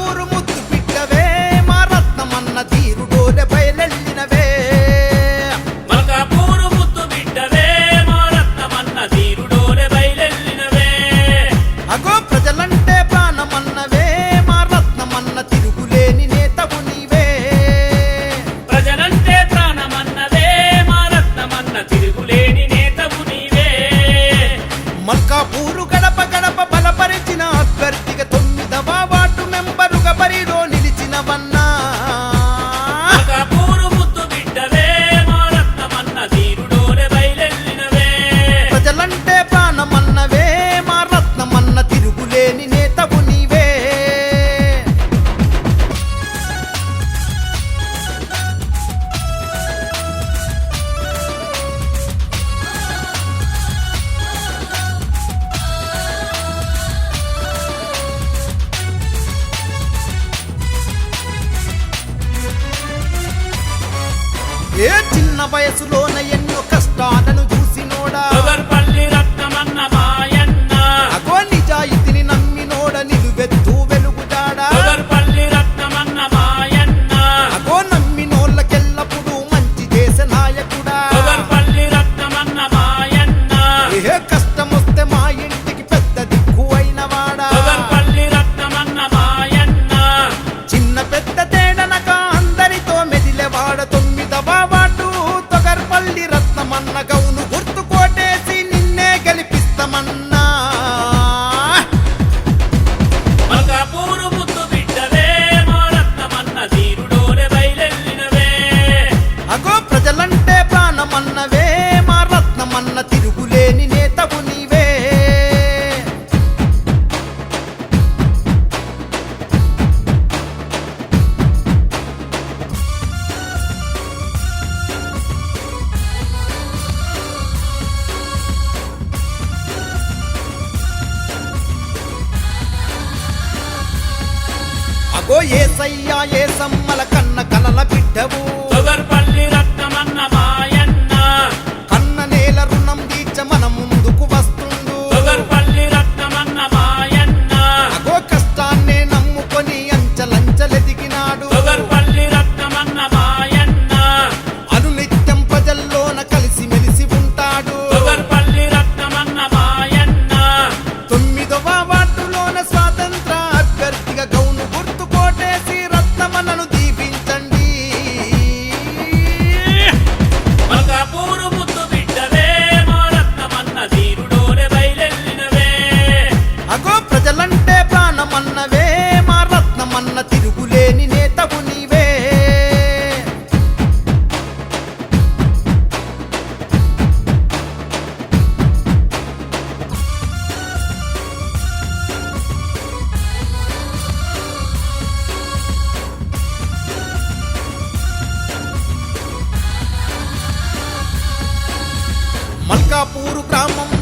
పూరు ముద్దు పిట్టవే మా రత్నమన్న తీరు డోలెపై ఏ చిన్న వయసులోన ఎన్నో కష్టాలను na gaúcha. ఓ ఏసయ్యా ఏసమ్మల కన్న కలల బిడ్డవు. come on.